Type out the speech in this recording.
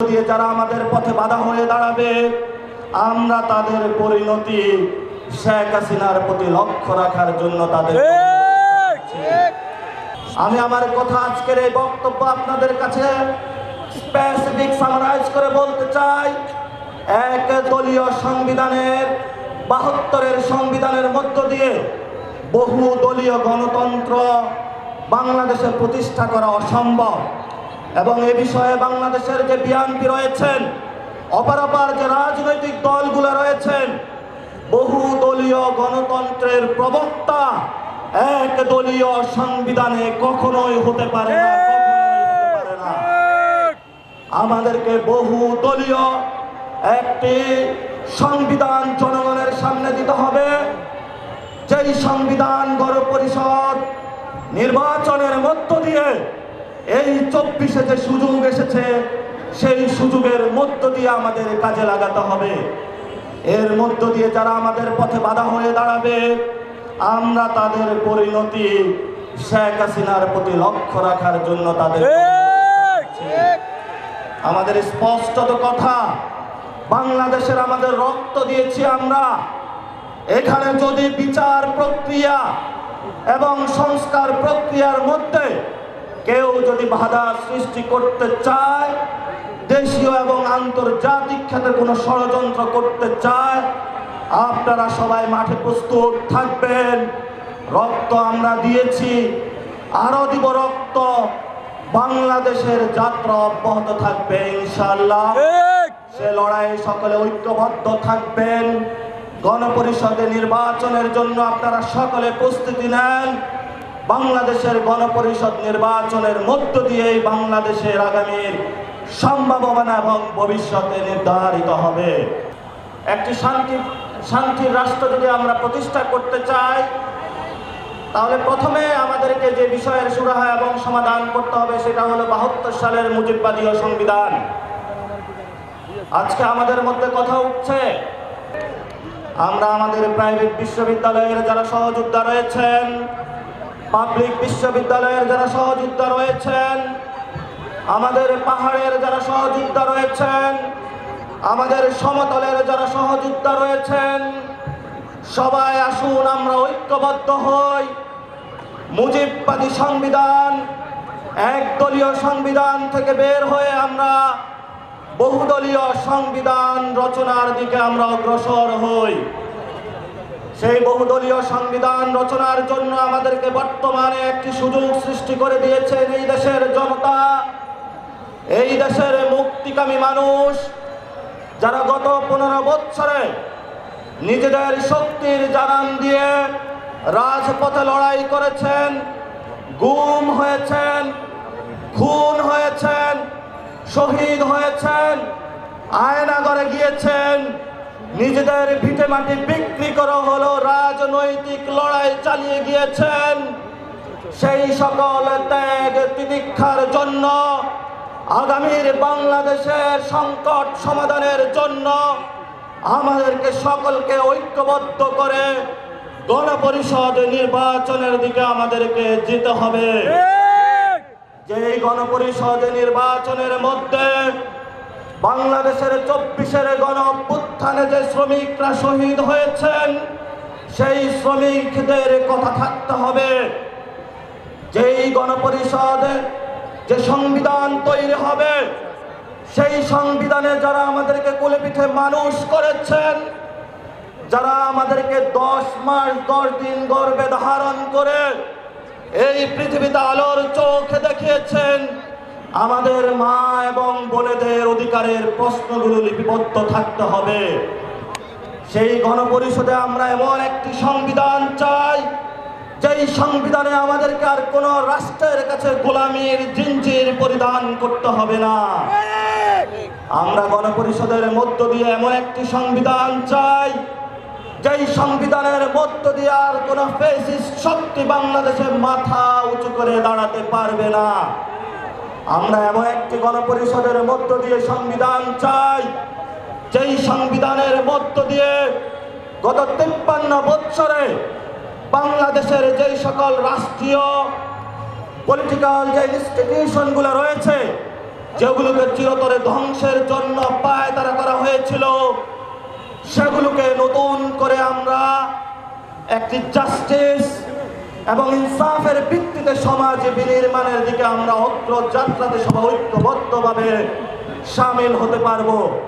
দিয়ে যারা আমাদের পথে বাধা হয়ে দাঁড়াবে আমরা তাদের পরিণতি শেখ হাসিনার প্রতি লক্ষ্য রাখার জন্য তাদের আমি আমার কথা আজকের এই বক্তব্য আপনাদের কাছে স্পেসিফিক সামারাইজ করে বলতে চাই। এক দলীয় সংবিধানের বাহাত্তরের সংবিধানের মধ্য দিয়ে বহু দলীয় গণতন্ত্র বাংলাদেশে প্রতিষ্ঠা করা অসম্ভব। এবং এ বিষয়ে বাংলাদেশের যে বিএনপি রয়েছেন অপরাপার যে রাজনৈতিক দলগুলো রয়েছেন, বহু দলীয় গণতন্ত্রের প্রবক্তা এক দলীয় সংবিধানে কখনোই হতে পারে না আমাদেরকে বহু দলীয় একটি সংবিধান জনগণের সামনে দিতে হবে। যেই সংবিধান গণ পরিষদ নির্বাচনের মধ্য দিয়ে এই চব্বিশে যে সুযোগ এসেছে সেই সুযোগের মধ্য দিয়ে আমাদের কাজে লাগাতে হবে। এর মধ্য দিয়ে যারা আমাদের পথে বাধা হয়ে দাঁড়াবে আমরা তাদের পরিণতি শেখ হাসিনার প্রতি লক্ষ্য রাখার জন্য তাদের আমাদের স্পষ্টত কথা বাংলাদেশের আমাদের রক্ত দিয়েছি আমরা। এখানে যদি বিচার প্রক্রিয়া এবং সংস্কার প্রক্রিয়ার মধ্যে কেউ যদি বাধা সৃষ্টি করতে চায় দেশীয় এবং আন্তর্জাতিক ক্ষেত্রে কোনো ষড়যন্ত্র করতে চায় আপনারা সবাই মাঠে প্রস্তুত থাকবেন। রক্ত আমরা দিয়েছি আরও দিব রক্ত। বাংলাদেশের যাত্রা অব্যাহত থাকবে ইনশাল্লাহ সে লড়াই সকলে ঐক্যবদ্ধ থাকবেন। গণপরিষদে নির্বাচনের জন্য আপনারা সকলে প্রস্তুতি নেন। বাংলাদেশের গণপরিষদ নির্বাচনের মধ্য দিয়েই বাংলাদেশের আগামীর সম্ভাবনা এবং ভবিষ্যতে নির্ধারিত হবে। একটি শান্তি, শান্তির রাষ্ট্র যদি আমরা প্রতিষ্ঠা করতে চাই, তাহলে প্রথমে আমাদেরকে যে বিষয়ের সুরাহা এবং সমাধান করতে হবে সেটা হলো বাহাত্তর সালের মুজিববাদীয় সংবিধান। আজকে আমাদের মধ্যে কথা উঠছে, আমরা আমাদের প্রাইভেট বিশ্ববিদ্যালয়ের যারা সহযোদ্ধা রয়েছেন পাবলিক বিশ্ববিদ্যালয়ের যারা সহযোদ্ধা রয়েছেন, আমাদের পাহাড়ের যারা সহযোদ্ধা রয়েছেন, আমাদের সমতলের যারা সহযোদ্ধা রয়েছেন, সবাই আসুন, আমরা ঐক্যবদ্ধ হই। মুজিববাদী সংবিধান, একদলীয় সংবিধান থেকে বের হয়ে আমরা বহুদলীয় সংবিধান রচনার দিকে আমরা অগ্রসর হই। সেই বহুদলীয় সংবিধান রচনার জন্য আমাদেরকে বর্তমানে একটি সুযোগ সৃষ্টি করে দিয়েছেন এই দেশের জনতা। এই দেশের মুক্তিকামী মানুষ, যারা গত পনেরো বৎসরে নিজেদের শক্তির জানান দিয়ে রাজপথে লড়াই করেছেন, গুম হয়েছেন, খুন হয়েছেন, শহীদ হয়েছেন, আয়নাগরে গিয়েছেন নিজেদের ভিটে মাটি বিক্রি করা হলো, রাজনৈতিক লড়াই চালিয়ে গিয়েছেন। সেই সকল ত্যাগ তিতিক্ষার জন্য, আগামীর বাংলাদেশের সংকট সমাধানের জন্য আমাদেরকে সকলকে ঐক্যবদ্ধ করে গণপরিষদ নির্বাচনের দিকে আমাদেরকে যেতে হবে। যেই গণপরিষদ নির্বাচনের মধ্যে বাংলাদেশের চব্বিশের গণ অভ্যুত্থানে যে শ্রমিকরা শহীদ হয়েছেন, সেই শ্রমিকদের কথা থাকতে হবে। যেই গণপরিষদ যে সংবিধান তৈরি হবে, সেই সংবিধানে যারা আমাদেরকে কোলে পিঠে মানুষ করেছেন, যারা আমাদেরকে দশ মাস, দশ দিন গর্বে ধারণ করে এই পৃথিবীতে আলোর চোখে দেখিয়েছেন আমাদের মা এবং বোনেদের অধিকারের প্রশ্নগুলো লিপিবদ্ধ থাকতে হবে। সেই গণপরিষদে আমরা এমন একটি সংবিধান চাই, যেই সংবিধানে আমাদেরকে আর কোন রাষ্ট্রের কাছে গোলামীর জিঞ্জির পরিধান করতে হবে না। আমরা গণপরিষদের মধ্য দিয়ে এমন একটি সংবিধান চাই, যেই সংবিধানের মধ্য দিয়ে আর কোন ফেসিস্ট শক্তি বাংলাদেশের মাথা উঁচু করে দাঁড়াতে পারবে না। আমরা এমন একটি গণপরিষদের মধ্য দিয়ে সংবিধান চাই। যেই সংবিধানের মধ্য দিয়ে গত তিপ্পান্ন বৎসরে বাংলাদেশের যেই সকল রাষ্ট্রীয় পলিটিক্যাল যে ইনস্টিটিউশনগুলো রয়েছে, যেগুলোকে চিরতরে ধ্বংসের জন্য পায় তারা করা হয়েছিল, সেগুলোকে নতুন করে আমরা একটি জাস্টিস এবং ইনসাফের ভিত্তিতে সমাজ বিনির্মাণের দিকে আমরা অগ্রযাত্রাতে সবাই ঐক্যবদ্ধভাবে সামিল হতে পারব।